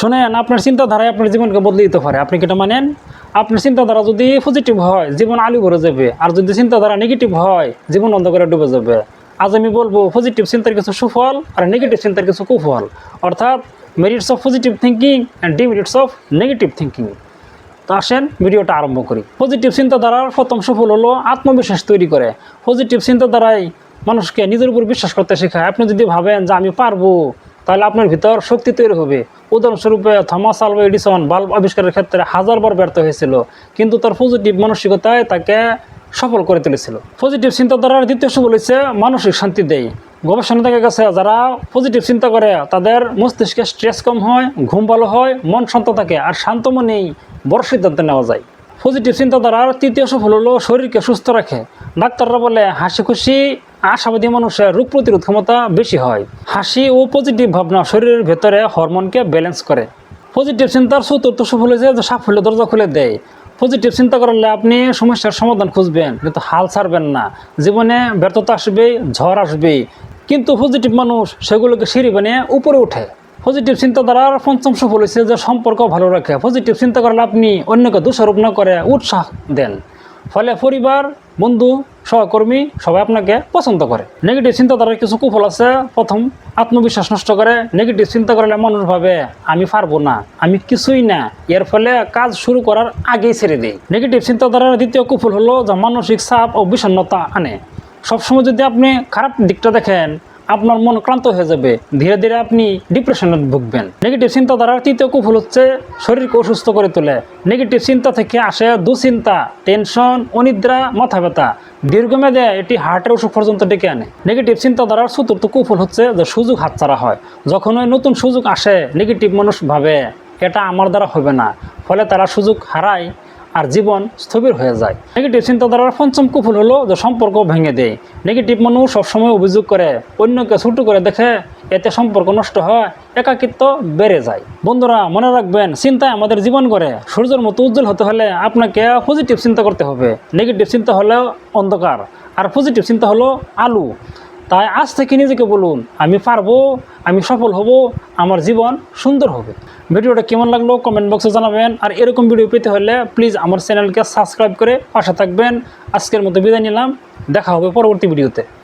শোনেন, আপনার চিন্তাধারায় আপনার জীবনকে বদলে দিতে পারে। আপনি কি এটা মানেন? আপনার চিন্তাধারা যদি পজিটিভ হয়, জীবন আলু ভরে যাবে। আর যদি চিন্তাধারা নেগেটিভ হয়, জীবন অন্ধকারে ডুবে যাবে। আজ আমি বলব পজিটিভ চিন্তার কিছু সুফল আর নেগেটিভ চিন্তার কিছু কুফল। অর্থাৎ merits of positive thinking and demerits of negative thinking তো আসেন, ভিডিওটা আরম্ভ করি। পজিটিভ চিন্তাধারার প্রথম সুফল হলো আত্মবিশ্বাস তৈরি করে। পজিটিভ চিন্তাধারায় মানুষকে নিজের উপর বিশ্বাস করতে শেখায়। আপনি যদি ভাবেন যে আমি পারব তাহলে আপনার ভিতর শক্তি তৈরি হবে। উদাহরণস্বরূপে থমাস আলভা এডিসন বাল্ব আবিষ্কারের ক্ষেত্রে হাজারবার ব্যর্থ হয়েছিল, কিন্তু তার পজিটিভ মানসিকতায় তাকে সফল করে তুলেছিল। পজিটিভ চিন্তাধারার দ্বিতীয় সফল হচ্ছে মানসিক শান্তি দেয়। গবেষণা দেখা গেছে যারা পজিটিভ চিন্তা করে, তাদের মস্তিষ্কে স্ট্রেস কম হয়, ঘুম ভালো হয়, মন শান্ত থাকে আর শান্ত মনেই বড় সিদ্ধান্ত নেওয়া যায়। পজিটিভ চিন্তাধারার তৃতীয় সফল হলো শরীরকে সুস্থ রাখে। ডাক্তাররা বলে হাসি খুশি আশাবাদী মানুষের রোগ প্রতিরোধ ক্ষমতা বেশি হয়। হাসি ও পজিটিভ ভাবনা শরীরের ভেতরে হরমোনকে ব্যালেন্স করে। পজিটিভ চিন্তার চতুর্থ সফল হয়েছে যে সাফল্য দরজা খুলে দেয়। পজিটিভ চিন্তা করলে আপনি সমস্যার সমাধান খুঁজবেন, কিন্তু হাল ছাড়বেন না। জীবনে ব্যর্থতা আসবে, ঝড় আসবে কিন্তু পজিটিভ মানুষ সেগুলোকে সিঁড়ি বানিয়ে উপরে ওঠে। পজিটিভ চিন্তাধারার পঞ্চম সফল হয়েছে যে সম্পর্ক ভালো রাখে। পজিটিভ চিন্তা করলে আপনি অন্যকে দোষারোপ না করে উৎসাহ দেন। ফলে পরিবার, বন্ধু সহকর্মী সবাই আপনাকে পছন্দ করে। নেগেটিভ চিন্তাধারার কিছু কুফল আছে। প্রথম, আত্মবিশ্বাস নষ্ট করে। নেগেটিভ চিন্তা করলে মানুষ ভাবে, আমি পারব না, আমি কিছুই না। এর ফলে কাজ শুরু করার আগেই ছেড়ে দেয়। নেগেটিভ চিন্তাধারার দ্বিতীয় কুফল হলো যে মানসিক চাপ ও বিষণ্ণতা আনে। সবসময় যদি আপনি খারাপ দিকটা দেখেন আপনার মন ক্লান্ত হয়ে যাবে। ধীরে ধীরে আপনি ডিপ্রেশনে ভুগবেন। নেগেটিভ চিন্তাধারার তৃতীয় কুফল হচ্ছে শরীরকে অসুস্থ করে তোলে। নেগেটিভ চিন্তা থেকে আসে দুশ্চিন্তা টেনশন অনিদ্রা, মাথা ব্যথা। দীর্ঘমেয়াদে এটি হার্টের অসুখ পর্যন্ত ডেকে আনে। নেগেটিভ চিন্তাধারার চতুর্থ কুফল হচ্ছে যে সুযোগ হাতছাড়া হয়। যখন ওই নতুন সুযোগ আসে নেগেটিভ মানুষ ভাবে, এটা আমার দ্বারা হবে না। ফলে তারা সুযোগ হারায়। আর জীবন স্থবির হয়ে যায়। নেগেটিভ চিন্তাধারার পঞ্চম কুফল হলো যে সম্পর্ক ভেঙে দেয়। নেগেটিভ মানুষ সবসময় অভিযোগ করে, অন্যকে ছোটো করে দেখে এতে সম্পর্ক নষ্ট হয়, একাকিত্ব বেড়ে যায়। বন্ধুরা, মনে রাখবেন, চিন্তায় আমাদের জীবন করে সূর্যের মতো উজ্জ্বল হতে হলে আপনাকে পজিটিভ চিন্তা করতে হবে। নেগেটিভ চিন্তা হলেও অন্ধকার, আর পজিটিভ চিন্তা হলো আলু। তাই আজ থেকে নিজেকে বলুন, আমি পারব, আমি সফল হব, আমার জীবন সুন্দর হবে। ভিডিওটা কেমন লাগল কমেন্ট বক্সে জানাবেন। আর এরকম ভিডিও পেতে হলে প্লিজ আমার চ্যানেলকে সাবস্ক্রাইব করে পাশে থাকবেন। আজকের মতো বিদায় নিলাম, দেখা হবে পরবর্তী ভিডিওতে।